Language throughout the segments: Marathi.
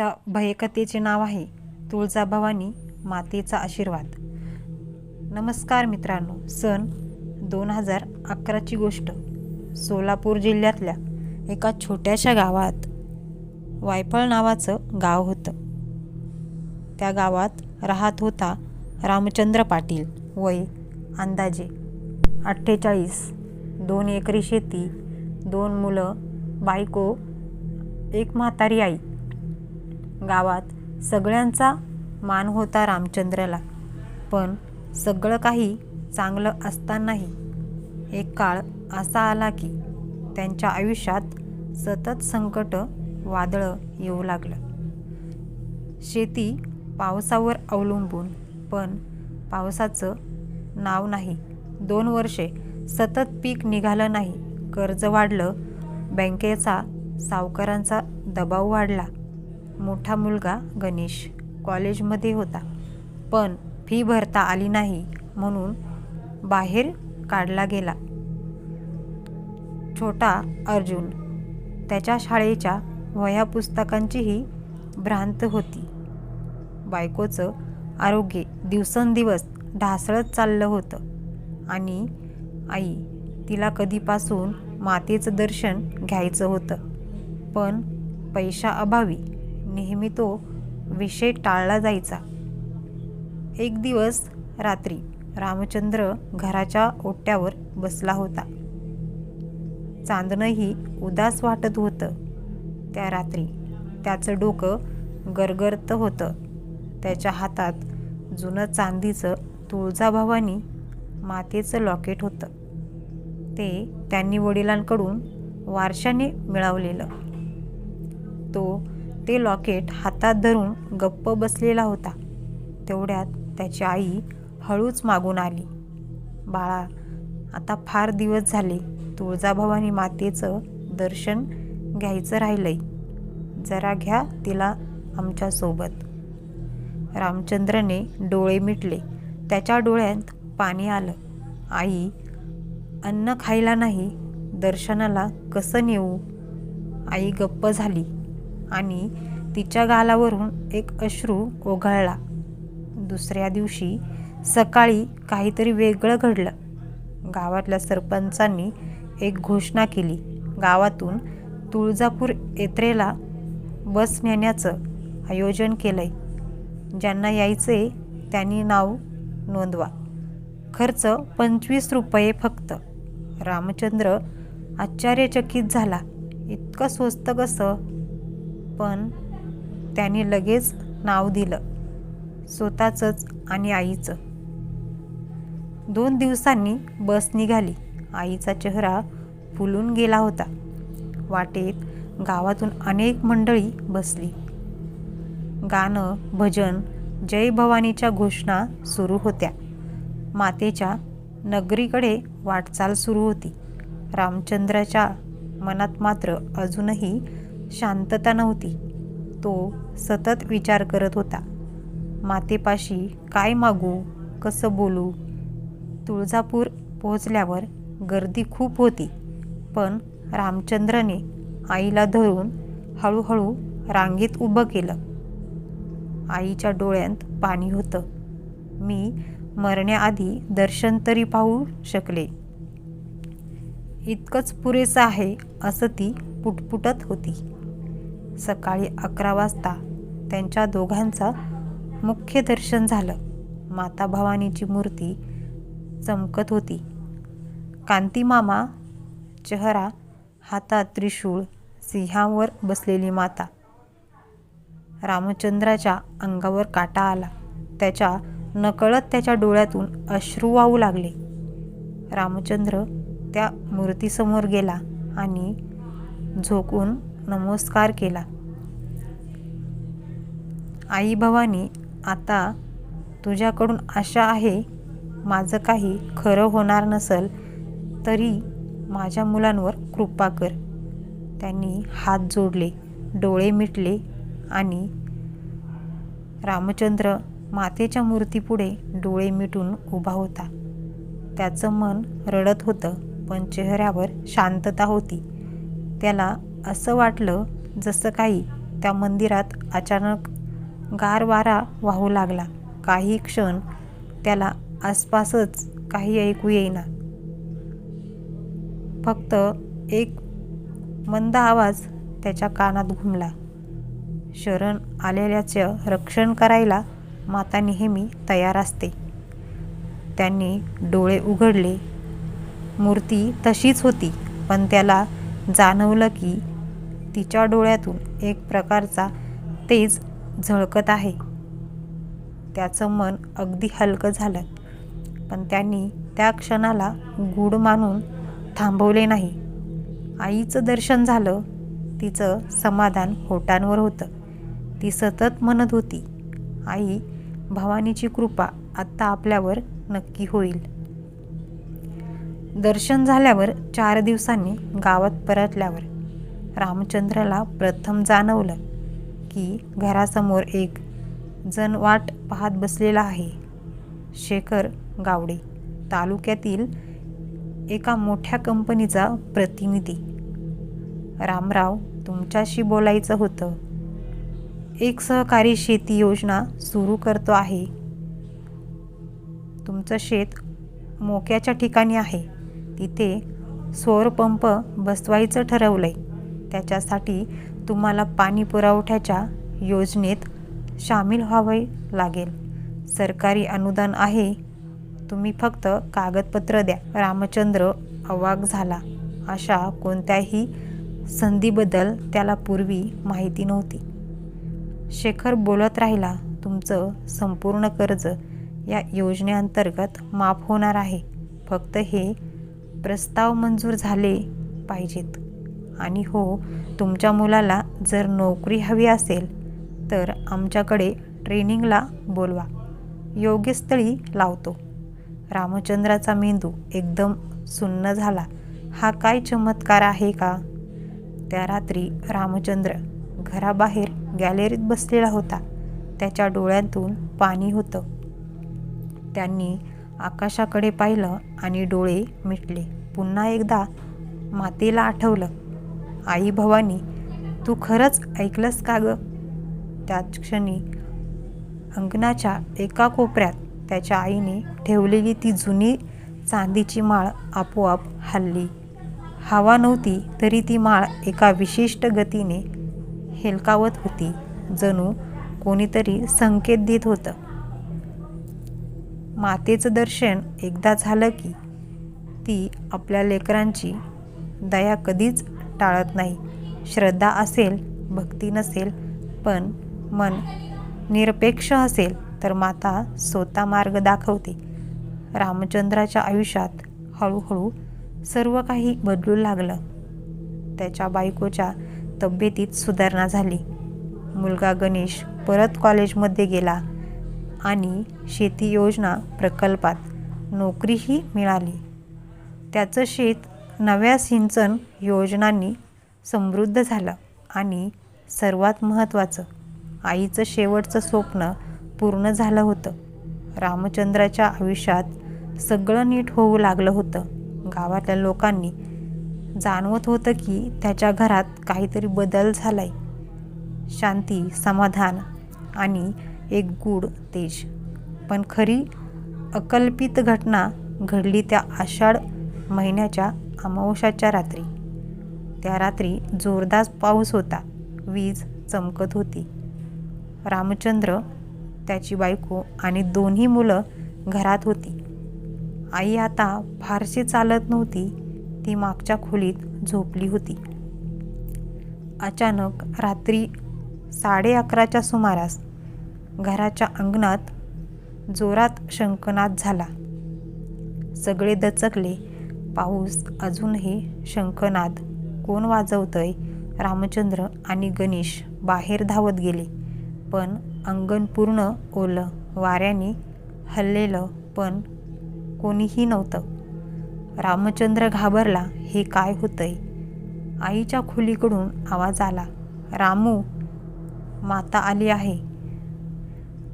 आजच्या भयकथेचे नाव आहे तुळजाभवानी मातेचा आशीर्वाद. नमस्कार मित्रांनो सन दोन हजार अकराची गोष्ट. सोलापूर जिल्ह्यातल्या एका छोट्याशा गावात वायफळ नावाचं गाव होतं. त्या गावात राहत होता रामचंद्र पाटील वय अंदाजे अठ्ठेचाळीस. दोन एकरी शेती दोन मुलं बायको एक म्हातारी आई. गावात सगळ्यांचा मान होता रामचंद्रला. पण सगळं काही चांगलं असतानाही एक काळ असा आला की त्यांच्या आयुष्यात सतत संकट वादळं येऊ लागलं. शेती पावसावर अवलंबून पण पावसाचं नाव नाही. दोन वर्षे सतत पीक निघालं नाही. कर्ज वाढलं. बँकेचा सावकारांचा दबाव वाढला. मोठा मुलगा गणेश कॉलेजमध्ये होता. पण फी भरता आली नाही म्हणून बाहेर काढला गेला. छोटा अर्जुन त्याच्या शाळेच्या वह्या पुस्तकांचीही भ्रांत होती. बायकोचं आरोग्य दिवसेंदिवस ढासळत चाललं होतं आणि आई तिला कधीपासून मातेचं दर्शन घ्यायचं होतं. पण पैशाअभावी नेहमी तो विषय टाळला जायचा. एक दिवस रात्री रामचंद्र घराच्या ओट्यावर बसला होता. चांदणंही उदास वाटत होतं. त्या रात्री त्याचं डोकं गरगरत होतं. त्याच्या हातात जुनं चांदीचं तुळजाभवानी मातेचं लॉकेट होतं. ते त्यांनी वडिलांकडून वारशाने मिळवलेलं. तो ते लॉकेट हातात धरून गप्प बसलेला होता. तेवढ्यात त्याची आई हळूच मागून आली. बाळा आता फार दिवस झाले. तुळजाभवानी मातेचं दर्शन घ्यायचं राहिलंय. जरा घ्या तिला आमच्यासोबत. रामचंद्रने डोळे मिटले. त्याच्या डोळ्यात पाणी आलं. आई अन्न खायला नाही. दर्शनाला कसं नेऊ? आई गप्प झाली. आणि तिच्या गालावरून एक अश्रू ओघळला. दुसऱ्या दिवशी सकाळी काहीतरी वेगळं घडलं. गावातल्या सरपंचांनी एक घोषणा केली. गावातून तुळजापूर येत्रेला बस नेण्याचं आयोजन केलं आहे ज्यांना यायचे त्यांनी नाव नोंदवा. खर्च पंचवीस रुपये फक्त. रामचंद्र आश्चर्यचकित झाला. इतकं स्वस्त कसं? पण त्याने लगेच नाव दिलं. स्वतःचंच आणि आईचं. दोन दिवसांनी बस निघाली. आईचा चेहरा फुलून गेला होता. वाटेत गावातून अनेक मंडळी बसली. गाणं भजन जय भवानीच्या घोषणा सुरू होत्या. मातेच्या नगरीकडे वाटचाल सुरू होती. रामचंद्राच्या मनात मात्र अजूनही शांतता नव्हती. तो सतत विचार करत होता. मातेपाशी काय मागू कसं बोलू? तुळजापूर पोहोचल्यावर गर्दी खूप होती. पण रामचंद्रने आईला धरून हळूहळू रांगेत उभं केलं. आईच्या डोळ्यांत पाणी होतं. मी मरण्याआधी दर्शन तरी पाहू शकले. इतकंच पुरेसं आहे असं ती पुटपुटत होती. सकाळी अकरा वाजता त्यांच्या दोघांचा मुख्य दर्शन झालं. माता भवानीची मूर्ती चमकत होती. कांतीमामा चेहरा हातात त्रिशूळ सिंहावर बसलेली माता. रामचंद्राच्या अंगावर काटा आला. त्याच्या नकळत त्याच्या डोळ्यातून अश्रू वाहू लागले. रामचंद्र त्या मूर्तीसमोर गेला आणि झोकून नमस्कार केला. आई भवानी आता तुझ्याकडून आशा आहे माझं काही खरं होणार नसल तरी माझ्या मुलांवर कृपा कर. त्यांनी हात जोडले डोळे मिटले आणि रामचंद्र मातेच्या मूर्तीपुढे डोळे मिटून उभा होता. त्याचं मन रडत होतं पण चेहऱ्यावर शांतता होती. त्याला असं वाटलं जसं काही त्या मंदिरात अचानक गार वारा वाहू लागला. काही क्षण त्याला आसपासच काही ऐकू येईना. फक्त एक मंद आवाज त्याच्या कानात घुमला. शरण आलेल्याचं रक्षण करायला माता नेहमी तयार असते. त्यांनी डोळे उघडले. मूर्ती तशीच होती पण त्याला जाणवलं की तिच्या डोळ्यातून एक प्रकारचा तेज झळकत आहे. त्याचं मन अगदी हलकं झालं. पण त्यांनी त्या क्षणाला गूढ मानून थांबवले नाही. आईचं दर्शन झालं तिचं समाधान होटांवर होतं. ती सतत म्हणत होती आई भवानीची कृपा आत्ता आपल्यावर नक्की होईल. दर्शन झाल्यावर चार दिवसांनी गावात परतल्यावर रामचंद्राला प्रथम जाणवलं की घरासमोर एक जण वाट पाहत बसलेला आहे. शेखर गावडे तालुक्यातील एका मोठ्या कंपनीचा प्रतिनिधी. रामराव तुमच्याशी बोलायचं होतं. एक सहकारी शेती योजना सुरू करतो आहे. तुमचं शेत मोक्याच्या ठिकाणी आहे. तिथे सौरपंप बसवायचं ठरवलं आहे त्याच्यासाठी तुम्हाला पाणी पुरवठ्याच्या योजनेत सामील व्हावे लागेल. सरकारी अनुदान आहे. तुम्ही फक्त कागदपत्र द्या. रामचंद्र अवाक झाला. अशा कोणत्याही संधीबद्दल त्याला पूर्वी माहिती नव्हती. शेखर बोलत राहिला तुमचं संपूर्ण कर्ज या योजनेअंतर्गत माफ होणार आहे. फक्त हे प्रस्ताव मंजूर झाले पाहिजेत. आणि हो तुमच्या मुलाला जर नोकरी हवी असेल तर आमच्याकडे ट्रेनिंगला बोलवा. योग्य स्थळी लावतो. रामचंद्राचा मेंदू एकदम सुन्न झाला. हा काय चमत्कार आहे का? त्या रात्री रामचंद्र घराबाहेर गॅलरीत बसलेला होता. त्याच्या डोळ्यातून पाणी होतं. त्यांनी आकाशाकडे पाहिलं आणि डोळे मिटले. पुन्हा एकदा मातेला आठवलं. आई भवानी तू खरंच ऐकलंस का ग? त्याच क्षणी अंगणाच्या एका कोपऱ्यात त्याच्या आईने ठेवलेली ती जुनी चांदीची माळ आपोआप हल्ली. हवा नव्हती तरी ती माळ एका विशिष्ट गतीने हेलकावत होती जणू कोणीतरी संकेत देत होतं. मातेचं दर्शन एकदा झालं की ती आपल्या लेकरांची दया कधीच टाळत नाही. श्रद्धा असेल भक्ती नसेल पण मन निरपेक्ष असेल तर माता स्वतः मार्ग दाखवते. रामचंद्राच्या आयुष्यात हळूहळू सर्व काही बदलू लागलं. त्याच्या बायकोच्या तब्येतीत सुधारणा झाली. मुलगा गणेश परत कॉलेजमध्ये गेला आणि शेती योजना प्रकल्पात नोकरीही मिळाली. त्याचं शेत नव्या सिंचन योजनांनी समृद्ध झालं आणि सर्वात महत्त्वाचं आईचं शेवटचं स्वप्न पूर्ण झालं होतं. रामचंद्राच्या आयुष्यात सगळं नीट होऊ लागलं होतं. गावातल्या लोकांनी जाणवत होतं की त्याच्या घरात काहीतरी बदल झालाय. शांती समाधान आणि एक गूढ तेज पण खरी अकल्पित घटना घडली त्या आषाढ महिन्याच्या अमावशाच्या रात्री. त्या रात्री जोरदार पाऊस होता. वीज चमकत होती. रामचंद्र त्याची बायको आणि दोन्ही मुलं घरात होती. आई आता फारशी चालत नव्हती. ती मागच्या खोलीत झोपली होती. अचानक रात्री साडे अकराच्या सुमारास घराच्या अंगणात जोरात शंकनाद झाला. सगळे दचकले. पाऊस अजूनही शंखनाद. कोण वाजवतंय? रामचंद्र आणि गणेश बाहेर धावत गेले. पण अंगण पूर्ण ओलं वाऱ्याने हल्लेलं पण कोणीही नव्हतं. रामचंद्र घाबरला हे काय होतंय? आईच्या खोलीकडून आवाज आला रामू माता आली आहे.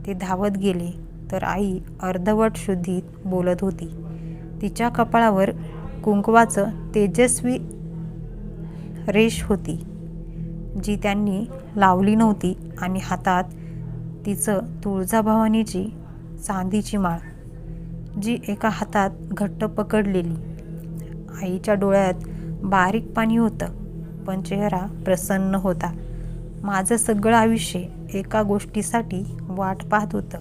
ते धावत गेले तर आई अर्धवट शुद्धीत बोलत होती. तिच्या कपाळावर कुंकवाचं तेजस्वी रेष होती जी त्यांनी लावली नव्हती आणि हातात तिचं तुळजाभवानीची चांदीची माळ जी एका हातात घट्ट पकडलेली. आईच्या डोळ्यात बारीक पाणी होतं पण चेहरा प्रसन्न होता. माझं सगळं आयुष्य एका गोष्टीसाठी वाट पाहत होतं.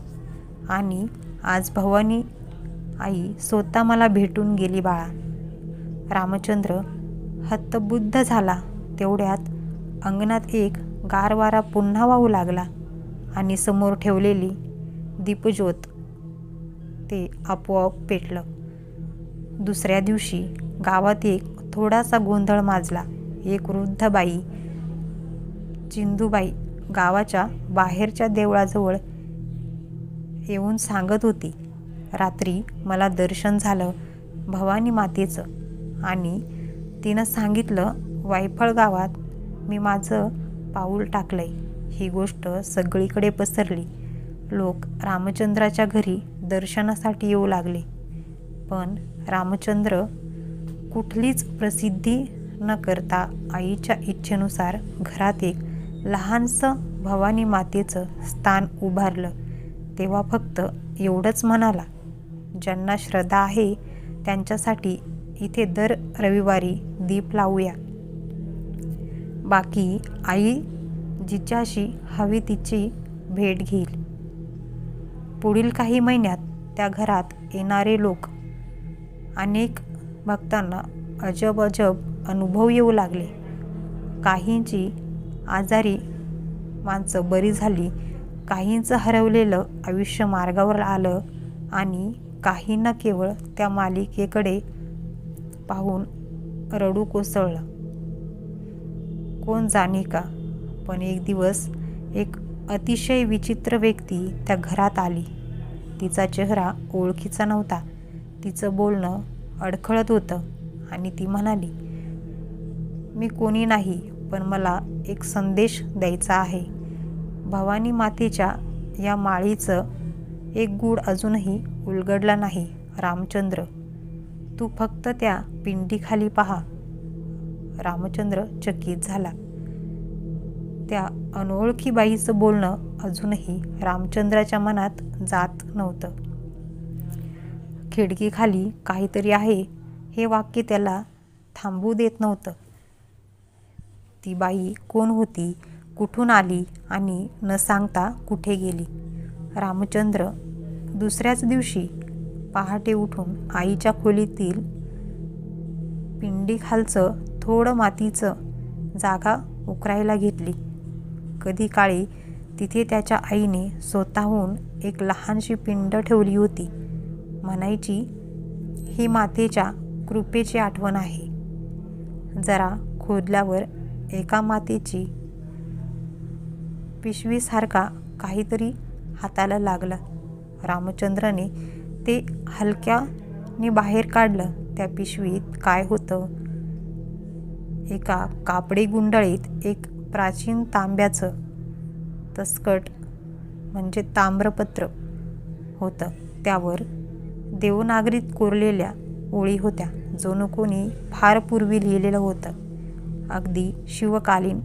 आणि आज भवानी आई स्वतः मला भेटून गेली बाळा. रामचंद्र हत्तबुद्ध झाला. तेवढ्यात अंगणात एक गारवारा पुन्हा वाहू लागला आणि समोर ठेवलेली दीपज्योत ते आपोआप पेटलं. दुसऱ्या दिवशी गावात एक थोडासा गोंधळ माजला. एक वृद्ध बाई चिंदूबाई गावाच्या बाहेरच्या देवळाजवळ येऊन सांगत होती रात्री मला दर्शन झालं भवानी मातेचं आणि तिनं सांगितलं वायफळ गावात मी माझं पाऊल टाकलं आहे ही गोष्ट सगळीकडे पसरली. लोक रामचंद्राच्या घरी दर्शनासाठी येऊ लागले. पण रामचंद्र कुठलीच प्रसिद्धी न करता आईच्या इच्छेनुसार घरात एक लहानसं भवानी मातेचं स्थान उभारलं. तेव्हा फक्त एवढंच म्हणाला ज्यांना श्रद्धा आहे त्यांच्यासाठी इथे दर रविवारी दीप लावूया. बाकी आई जिच्याशी हवी तिची भेट घेईल. पुढील काही महिन्यात त्या घरात येणारे लोक अनेक भक्तांना अजब अजब अनुभव येऊ लागले. काहींची आजारी माणसं बरी झाली काहींचं हरवलेलं आयुष्य मार्गावर आलं आणि काहींना केवळ त्या मालिकेकडे पाहून रडू कोसळलं. कोण जाणे का? पण एक दिवस एक अतिशय विचित्र व्यक्ती त्या घरात आली. तिचा चेहरा ओळखीचा नव्हता. तिचं बोलणं अडखळत होतं आणि ती म्हणाली मी कोणी नाही पण मला एक संदेश द्यायचा आहे. भवानी मातेच्या या माळीचं एक गूढ अजूनही उलगडला नाही रामचंद्र. तू फक्त त्या पिंडीखाली पहा. रामचंद्र चकित झाला. त्या अनोळखी बाईचं बोलणं अजूनही रामचंद्राच्या मनात जात नव्हतं. खिडकीखाली काहीतरी आहे हे वाक्य त्याला थांबू देत नव्हतं. ती बाई कोण होती कुठून आली आणि न सांगता कुठे गेली? रामचंद्र दुसऱ्याच दिवशी पहाटे उठून आईच्या खोलीतील पिंडीखालचं थोडं मातीचं जागा उकरायला घेतली. कधी काळी तिथे त्याच्या आईने स्वतःहून एक लहानशी पिंड ठेवली होती. म्हणायची ही मातेच्या कृपेची आठवण आहे. जरा खोदल्यावर एका मातेची पिशवीसारखा काहीतरी हाताला लागला. रामचंद्रने ते हलक्याने बाहेर काढलं. त्या पिशवीत काय होतं? एका कापडी गुंडळीत एक प्राचीन तांब्याचं तस्कट म्हणजे ताम्रपत्र होतं. त्यावर देवनागरीत कोरलेल्या ओळी होत्या जणू कोणी फार पूर्वी लिहिलेलं होतं. अगदी शिवकालीन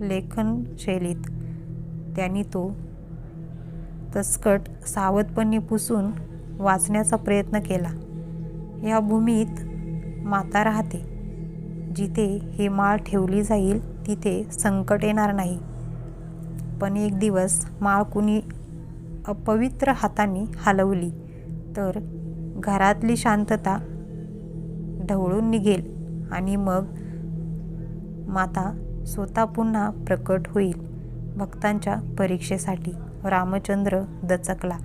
लेखनशैलीत त्यांनी तो तस्कट सावधपणे पुसून वाचण्याचा प्रयत्न केला. या भूमीत माता राहते. जिथे हे माळ ठेवली जाईल तिथे संकट येणार नाही. पण एक दिवस माळ कुणी अपवित्र हाताने हलवली तर घरातली शांतता ढवळून निघेल आणि मग माता स्वतः पुन्हा प्रकट होईल भक्तांच्या परीक्षेसाठी. रामचंद्र दचकला.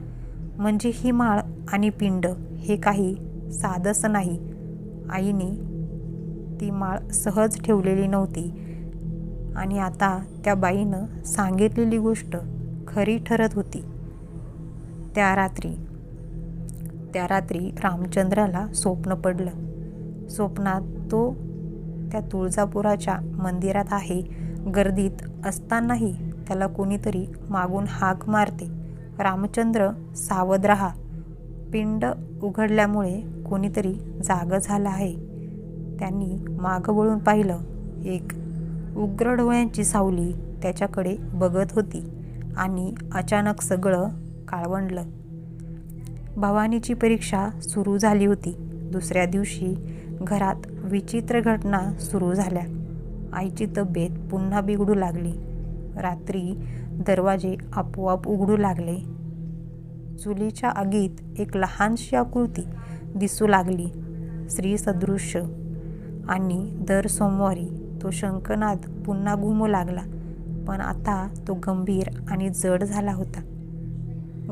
म्हणजे ही माळ आणि पिंड हे काही साधस नाही. आईने ती माळ सहज ठेवलेली नव्हती. आणि आता त्या बाईनं सांगितलेली गोष्ट खरी ठरत होती. त्या रात्री त्या रात्री रामचंद्राला स्वप्न पडलं. स्वप्नात तो त्या तुळजापुराच्या मंदिरात आहे. गर्दीत असतानाही त्याला कोणीतरी मागून हाक मारते. रामचंद्र सावध रहा. पिंड उघडल्यामुळे कोणीतरी जाग झालं आहे. त्यांनी मागं वळून पाहिलं एक उग्र डोळ्यांची सावली त्याच्याकडे बघत होती आणि अचानक सगळं काळवंडलं. भवानीची परीक्षा सुरू झाली होती. दुसऱ्या दिवशी घरात विचित्र घटना सुरू झाल्या. आईची तब्येत पुन्हा बिघडू लागली. रात्री दरवाजे आपोआप उघडू लागले. चुलीच्या आगीत एक लहानशी आकृती दिसू लागली. स्त्री सदृश्य आणि दर सोमवारी तो शंकनाद पुन्हा घुमू लागला पण आता तो गंभीर आणि जड झाला होता.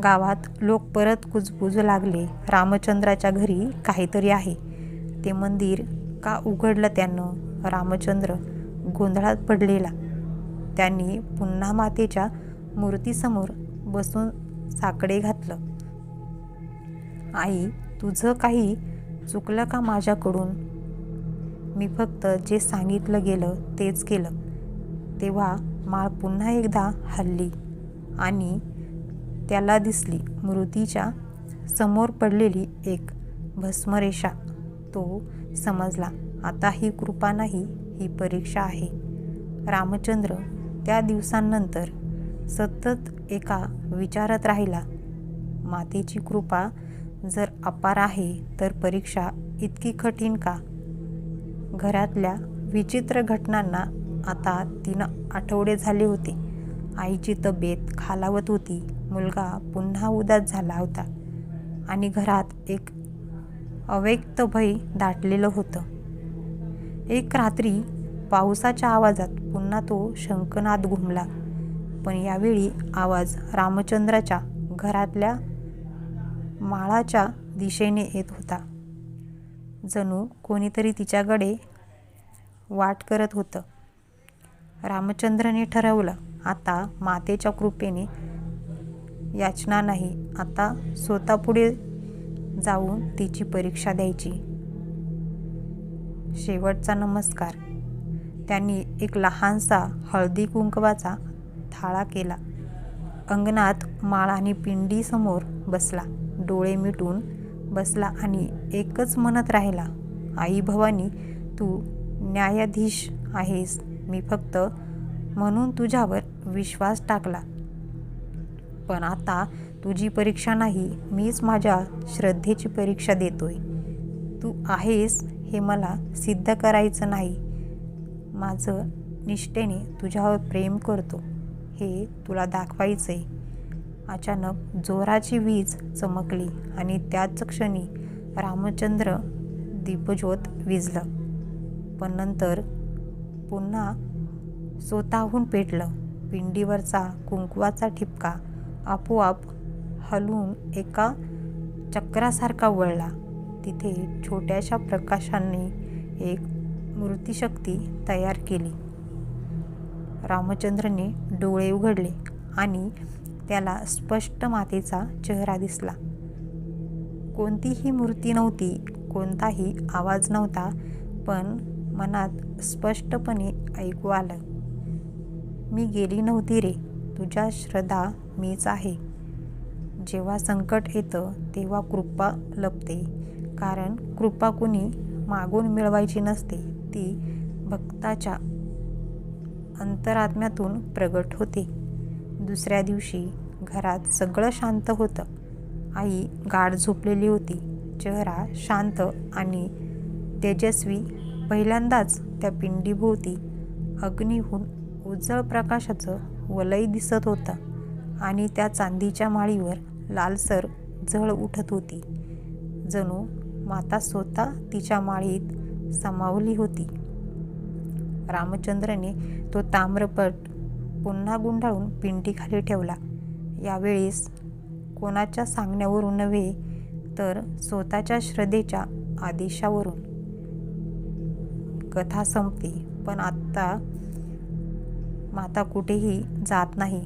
गावात लोक परत कुजबुजू लागले रामचंद्राच्या घरी काहीतरी आहे. ते मंदिर का उघडलं त्यानं? रामचंद्र गोंधळात पडलेला. त्यांनी पुन्हा मातेच्या मूर्तीसमोर बसून साकडे घातलं. आई तुझं काही चुकलं का माझ्याकडून? मी फक्त जे सांगितलं गेलं तेच केलं. तेव्हा माळ पुन्हा एकदा हल्ली आणि त्याला दिसली मूर्तीच्या समोर पडलेली एक भस्मरेषा. तो समजला आता ही कृपा नाही ही परीक्षा आहे. रामचंद्र त्या दिवसांनंतर सतत एका विचारत राहिला मातेची कृपा जर अपार आहे तर परीक्षा इतकी कठीण का? घरातल्या विचित्र घटनांना आता तीन आठवडे झाले होते. आईची तब्येत खालावत होती. मुलगा पुन्हा उदास झाला होता आणि घरात एक अव्यक्त भय दाटलेलं होतं. एक रात्री पावसाच्या आवाजात पुन्हा तो शंखनाद घुमला. पण यावेळी आवाज रामचंद्राच्या घरातल्या माळाच्या दिशेने येत होता. जणू कोणीतरी तिच्याकडे वाट करत होतं. रामचंद्रने ठरवलं आता मातेच्या कृपेने याचना नाही आता स्वतः पुढे जाऊन तिची परीक्षा द्यायची. शेवटचा नमस्कार. त्यांनी एक लहानसा हळदी कुंकवाचा थाळा केला. अंगणात माळ आणि पिंडीसमोर बसला. डोळे मिटून बसला आणि एकच म्हणत राहिला आई भवानी तू न्यायाधीश आहेस. मी फक्त म्हणून तुझ्यावर विश्वास टाकला. पण आता तुझी परीक्षा नाही मीच माझ्या श्रद्धेची परीक्षा देतोय. तू आहेस हे मला सिद्ध करायचं नाही. माझं निष्ठेने तुझ्यावर प्रेम करतो. हे तुला दाखवायचं आहे अचानक जोराची वीज चमकली आणि त्याच क्षणी रामचंद्र दीपज्योत विजलं. पण नंतर पुन्हा स्वतःहून पेटलं. पिंडीवरचा कुंकवाचा ठिपका आपोआप हलवून एका चक्रासारखा वळला. तिथे छोट्याशा प्रकाशाने एक मूर्तीशक्ती तयार केली. रामचंद्रने डोळे उघडले आणि त्याला स्पष्ट मातेचा चेहरा दिसला. कोणतीही मूर्ती नव्हती कोणताही आवाज नव्हता पण मनात स्पष्टपणे ऐकू आलं. मी गेली नव्हती रे तुझ्या श्रद्धा मीच आहे. जेव्हा संकट येतं तेव्हा कृपा लपते. कारण कृपा कुणी मागून मिळवायची नसते. ती भक्ताच्या अंतरात्म्यातून प्रगट होते. दुसऱ्या दिवशी घरात सगळं शांत होतं. आई गाढ झोपलेली होती. चेहरा शांत आणि तेजस्वी. पहिल्यांदाच त्या पिंडीभोवती अग्नीहून उजळ प्रकाशाचं वलय दिसत होतं आणि त्या चांदीच्या माळीवर लालसर झळ उठत होती. जणू माता स्वतः तिच्या माळीत सामावली होती. रामचंद्रने तो ताम्रपट पुन्हा गुंडाळून पिंडीखाली ठेवला. यावेळेस कोणाच्या सांगण्यावरून नव्हे तर स्वतःच्या श्रद्धेच्या आदेशावरून. कथा संपते पण आत्ता माता कुठेही जात नाही.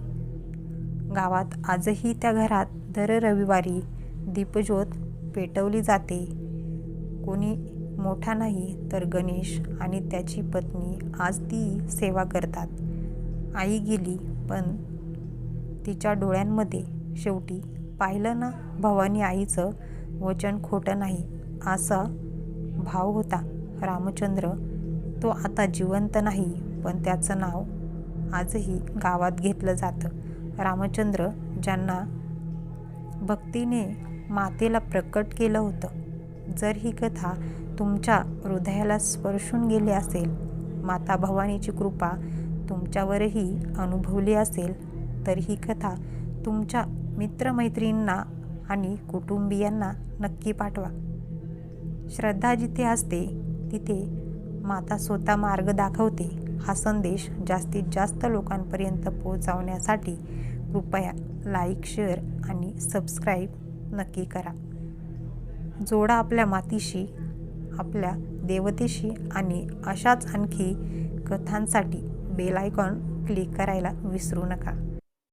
गावात आजही त्या घरात दर रविवारी दीपज्योत पेटवली जाते. कोणी मोठा नाही तर गणेश आणि त्याची पत्नी आज ती सेवा करतात. आई गेली पण तिच्या डोळ्यांमध्ये शेवटी पाहिलं ना भवानी आईचं वचन खोटं नाही असा भाव होता. रामचंद्र तो आता जिवंत नाही पण त्याचं नाव आजही गावात घेतलं जातं. रामचंद्र ज्यांना भक्तीने मातेला प्रकट केलं होतं जर ही कथा तुमच्या हृदयाला स्पर्शून गेले असेल माता भवानीची कृपा तुमच्यावरही अनुभवली असेल तर ही कथा तुमच्या मित्रमैत्रिणींना आणि कुटुंबियांना नक्की पाठवा. श्रद्धा जिथे असते तिथे माता स्वतः मार्ग दाखवते. हा संदेश जास्तीत जास्त लोकांपर्यंत पोहोचवण्यासाठी कृपया लाईक शेअर आणि सबस्क्राईब नक्की करा. जोडा आपल्या मातीशी आपल्या देवतेशी आणि अशाच आणखी कथांसाठी बेल आयकॉन क्लिक करायला विसरू नका.